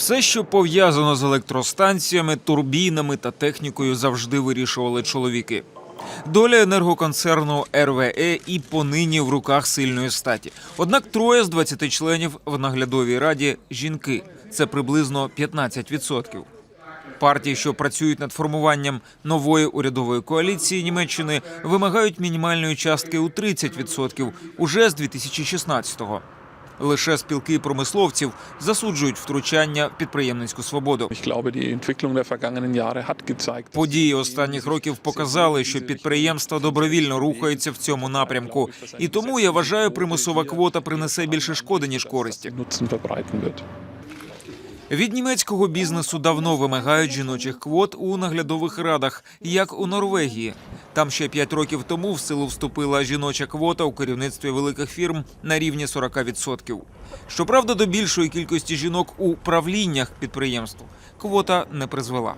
Все, що пов'язано з електростанціями, турбінами та технікою, завжди вирішували чоловіки. Доля енергоконцерну РВЕ і понині в руках сильної статі. Однак троє з 20 членів в наглядовій раді жінки. Це приблизно 15%. Партії, що працюють над формуванням нової урядової коаліції Німеччини, вимагають мінімальної частки у 30% уже з 2016-го. Лише спілки промисловців засуджують втручання в підприємницьку свободу. Події останніх років показали, що підприємства добровільно рухаються в цьому напрямку, і тому я вважаю, примусова квота принесе більше шкоди ніж користі. Від німецького бізнесу давно вимагають жіночих квот у наглядових радах, як у Норвегії. Там ще п'ять років тому в силу вступила жіноча квота у керівництві великих фірм на рівні 40%. Щоправда, до більшої кількості жінок у правліннях підприємств квота не призвела.